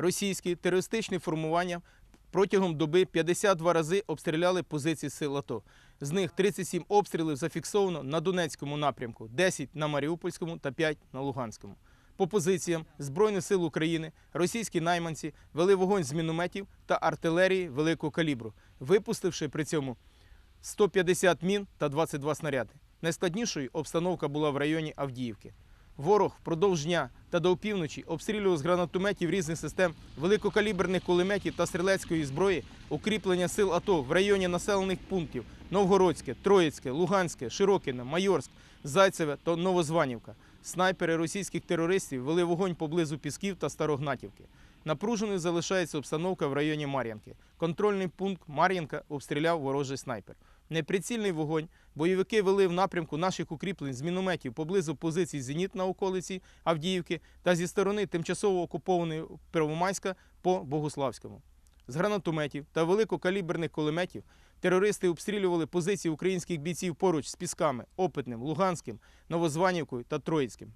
Російські терористичні формування протягом доби 52 рази обстріляли позиції сил АТО. З них 37 обстрілів зафіксовано на Донецькому напрямку, 10 на Маріупольському та 5 на Луганському. По позиціям Збройних сил України російські найманці вели вогонь з мінометів та артилерії великого калібру, випустивши при цьому 150 мін та 22 снаряди. Найскладнішою обстановка була в районі Авдіївки. Ворог впродовж дня та до опівночі обстрілював з гранатометів різних систем великокаліберних кулеметів та стрілецької зброї укріплення сил АТО в районі населених пунктів Новгородське, Троїцьке, Луганське, Широкине, Майорськ, Зайцеве та Новозванівка. Снайпери російських терористів вели вогонь поблизу Пісків та Старогнатівки. Напруженою залишається обстановка в районі Мар'янки. Контрольний пункт Мар'янка обстріляв ворожий снайпер. Неприцільний вогонь бойовики вели в напрямку наших укріплень з мінометів поблизу позицій «Зеніт» на околиці Авдіївки та зі сторони тимчасово окупованої Первомайська по Богуславському. З гранатометів та великокаліберних кулеметів терористи обстрілювали позиції українських бійців поруч з Пісками, Опитним, Луганським, Новозванівкою та Троїцьким.